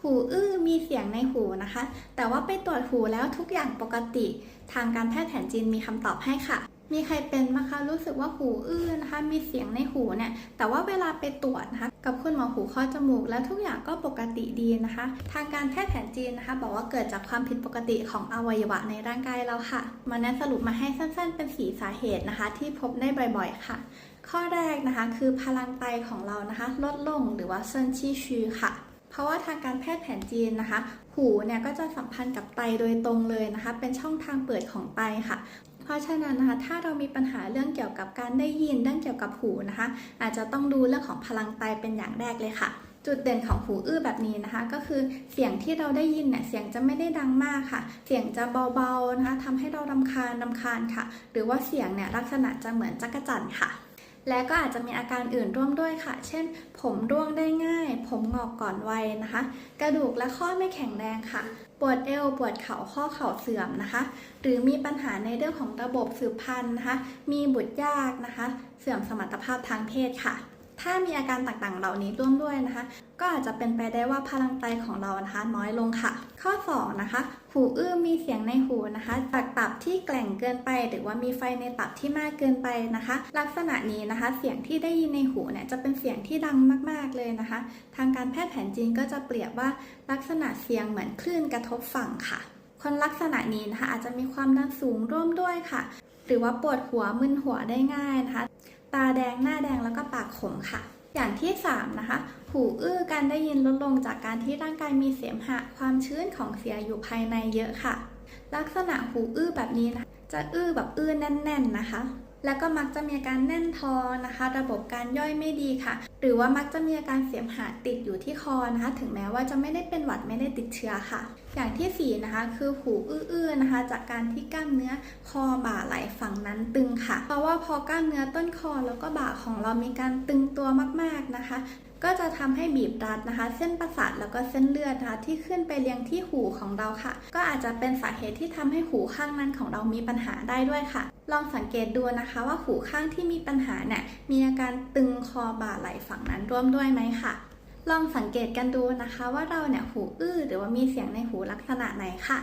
หูอื้อมีเสียงในหูนะคะ แต่ว่าไปตรวจหูแล้วทุกอย่างปกติ ทางการแพทย์แผนจีนมีคำตอบให้ค่ะ มีใครเป็นไหมคะรู้สึกว่าหูอื้อนะคะ มีเสียงในหูเนี่ย แต่ว่าเวลาไปตรวจนะคะ กับคุณหมอหูข้อจมูก แล้วทุกอย่างก็ปกติดีนะคะ ทางการแพทย์แผนจีนนะคะ บอกว่าเกิดจากความผิดปกติของอวัยวะในร่างกายเราค่ะ มาแนะสรุปมาให้สั้น ๆ เป็นสีสาเหตุนะคะ ที่พบได้บ่อย ๆ ค่ะ ข้อแรกนะคะคือพลังไตของเรานะคะ ลดลงหรือว่าเซินชี่ชูค่ะ ราะว่าทางการแพทย์แผนจีนนะคะ หูเนี่ยก็จะสัมพันธ์กับไตโดยตรงเลยนะคะ เป็นช่องทางเปิดของไตค่ะเพราะฉะนั้นนะคะถ้าเรามีปัญหาเรื่องเกี่ยวกับการได้ยินเรื่องเกี่ยวกับหูนะคะ อาจจะต้องดูเรื่องของพลังไตเป็นอย่างแรกเลยค่ะ จุดเด่นของหูอื้อแบบนี้นะคะ ก็คือเสียงที่เราได้ยินเนี่ยเสียงจะไม่ได้ดังมากค่ะ เสียงจะเบาๆนะคะทำให้เรารำคาญรำคาญค่ะ หรือว่าเสียงเนี่ยลักษณะจะเหมือนจักระจั่นค่ะ และก็อาจจะมีอาการอื่นร่วมด้วยค่ะ เช่น ผมร่วงได้ง่าย ผมงอกก่อนวัยนะคะ กระดูกและข้อไม่แข็งแรงค่ะ ปวดเอว ปวดเข่า ข้อเข่าเสื่อมนะคะ หรือมีปัญหาในเรื่องของระบบสืบพันธุ์นะคะ มีบุตรยากนะคะ เสื่อมสมรรถภาพทางเพศค่ะ ถ้ามีอาการต่างๆ เหล่านี้ร่วมด้วยนะคะ ก็อาจจะเป็นไปได้ว่าพลังไตของเรานะคะน้อยลงค่ะ ข้อ 2 นะคะ หูอื้อมีเสียงในหูนะคะจากตับที่แกล่งเกินไป หรือว่ามีไฟในตับที่มากเกินไปนะคะ ลักษณะนี้นะคะ เสียงที่ได้ยินในหูเนี่ยจะเป็นเสียงที่ดังมากๆเลยนะคะ ทางการแพทย์แผนจีนก็จะเปรียบว่าลักษณะเสียงเหมือนคลื่นกระทบฝั่งค่ะ คนลักษณะนี้นะคะอาจจะมีความดันสูงร่วมด้วยค่ะ หรือว่าปวดหัวมึนหัวได้ง่ายนะคะ ตาแดงหน้าแดงแล้วก็ปาก ขมค่ะ อย่างที่ 3 นะคะ หูอื้อการได้ยินลดลงจากการที่ร่างกายมีเสมหะความชื้นของเสียอยู่ภายในเยอะค่ะ ลักษณะหูอื้อแบบนี้นะจะอื้อแบบอื้อแน่น ๆนะคะ แล้วก็มักจะมีอาการแน่นท้องนะคะ ระบบการย่อยไม่ดีค่ะ หรือว่ามักจะมีอาการเสมหะติดอยู่ที่คอนะคะ ถึงแม้ว่าจะไม่ได้เป็นหวัดไม่ได้ติดเชื้อค่ะ อย่างที่สี่นะคะ คือหูอื้อๆนะคะ จากการที่กล้ามเนื้อคอบ่าไหล่ฝั่งนั้นตึงค่ะ เพราะว่าพอกล้ามเนื้อต้นคอแล้วก็บ่าของเรามีการตึงตัวมากๆนะคะ ก็จะทำให้บีบรัดนะคะ เส้นประสาทแล้วก็เส้นเลือดนะคะที่ขึ้นไปเลี้ยงที่หูของเราค่ะ ก็อาจจะเป็นสาเหตุที่ทำให้หูข้างนั้นของเรามีปัญหาได้ด้วยค่ะ ลองสังเกตดูนะคะว่าหูข้างที่มีปัญหาเนี่ยมีอาการตึงคอบ่าไหล่ฝั่งนั้นร่วมด้วยไหมค่ะ ลองสังเกตกันดูนะคะว่าเราเนี่ยหูอื้อหรือว่ามีเสียงในหูลักษณะไหนค่ะ